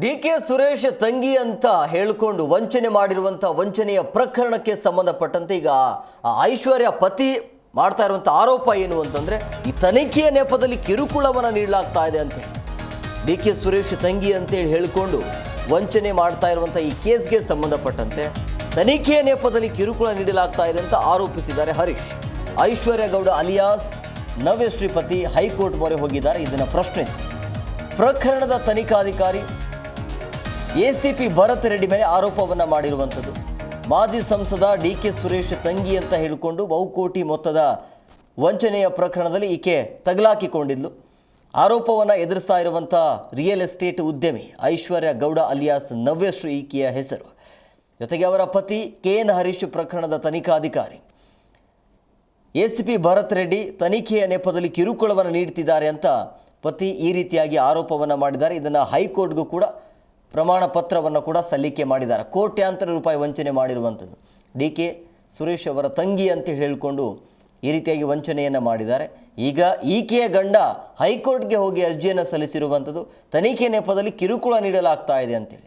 D K Suresh ತಂಗಿ ಅಂತ ಹೇಳಿಕೊಂಡು ವಂಚನೆ ಮಾಡಿರುವಂಥ ವಂಚನೆಯ ಪ್ರಕರಣಕ್ಕೆ ಸಂಬಂಧಪಟ್ಟಂತೆ ಈಗ ಐಶ್ವರ್ಯ ಪತಿ ಮಾಡ್ತಾ ಇರುವಂಥ ಆರೋಪ ಏನು ಅಂತಂದ್ರೆ ಈ ತನಿಖೆಯ ನೆಪದಲ್ಲಿ ಕಿರುಕುಳವನ್ನು ನೀಡಲಾಗ್ತಾ ಇದೆ ಅಂತ ಡಿ ಕೆ ಸುರೇಶ್ ತಂಗಿ ಅಂತೇಳಿ ಹೇಳಿಕೊಂಡು ವಂಚನೆ ಮಾಡ್ತಾ ಇರುವಂಥ ಈ ಕೇಸ್ಗೆ ಸಂಬಂಧಪಟ್ಟಂತೆ ತನಿಖೆಯ ನೆಪದಲ್ಲಿ ಕಿರುಕುಳ ನೀಡಲಾಗ್ತಾ ಇದೆ ಅಂತ ಆರೋಪಿಸಿದ್ದಾರೆ Harish. Aishwarya Gowda alias, Navya Shripathi high court ಮೊರೆ ಹೋಗಿದ್ದಾರೆ. ಇದನ್ನು ಪ್ರಶ್ನಿಸಿ. ಪ್ರಕರಣದ ತನಿಖಾಧಿಕಾರಿ ಎಸಿಪಿ ಭರತ್ ರೆಡ್ಡಿ ಮೇಲೆ ಆರೋಪವನ್ನ ಮಾಡಿರುವಂಥದ್ದು. ಮಾಜಿ ಸಂಸದ ಡಿ ಕೆ ಸುರೇಶ್ ತಂಗಿ ಅಂತ ಹೇಳಿಕೊಂಡು ಬಹುಕೋಟಿ ಮೊತ್ತದ ವಂಚನೆಯ ಪ್ರಕರಣದಲ್ಲಿ ಈಕೆ ತಗಲಾಕಿಕೊಂಡಿದ್ಲು. ಆರೋಪವನ್ನು ಎದುರಿಸ್ತಾ ಇರುವಂಥ ರಿಯಲ್ ಎಸ್ಟೇಟ್ ಉದ್ಯಮಿ ಐಶ್ವರ್ಯ ಗೌಡ ಅಲಿಯಾಸ್ ನವ್ಯಶ್ರೀ ಈಕೆಯ ಹೆಸರು. ಜೊತೆಗೆ ಅವರ ಪತಿ ಕೆ ಎನ್ ಹರೀಶ್ ಪ್ರಕರಣದ ತನಿಖಾಧಿಕಾರಿ. ಎಸಿಪಿ ಭರತ್ ರೆಡ್ಡಿ ತನಿಖೆಯ ನೆಪದಲ್ಲಿ ಕಿರುಕುಳವನ್ನು ನೀಡುತ್ತಿದ್ದಾರೆ ಅಂತ ಪತಿ ಈ ರೀತಿಯಾಗಿ ಆರೋಪವನ್ನು ಮಾಡಿದ್ದಾರೆ. ಇದನ್ನು ಹೈಕೋರ್ಟ್ಗೂ ಕೂಡ ಪ್ರಮಾಣ ಪತ್ರವನ್ನು ಕೂಡ ಸಲ್ಲಿಕೆ ಮಾಡಿದ್ದಾರೆ. ಕೋಟ್ಯಾಂತರ ರೂಪಾಯಿ ವಂಚನೆ ಮಾಡಿರುವಂಥದ್ದು. ಡಿ ಕೆ ಸುರೇಶ್ ಅವರ ತಂಗಿ ಅಂತ ಹೇಳಿಕೊಂಡು ಈ ರೀತಿಯಾಗಿ ವಂಚನೆಯನ್ನು ಮಾಡಿದ್ದಾರೆ. ಈಗ ಈಕೆಯ ಗಂಡ ಹೈಕೋರ್ಟ್ಗೆ ಹೋಗಿ ಅರ್ಜಿಯನ್ನು ಸಲ್ಲಿಸಿರುವಂಥದ್ದು ತನಿಖೆ ನೆಪದಲ್ಲಿ ಕಿರುಕುಳ ನೀಡಲಾಗ್ತಾ ಇದೆ ಅಂತೇಳಿ.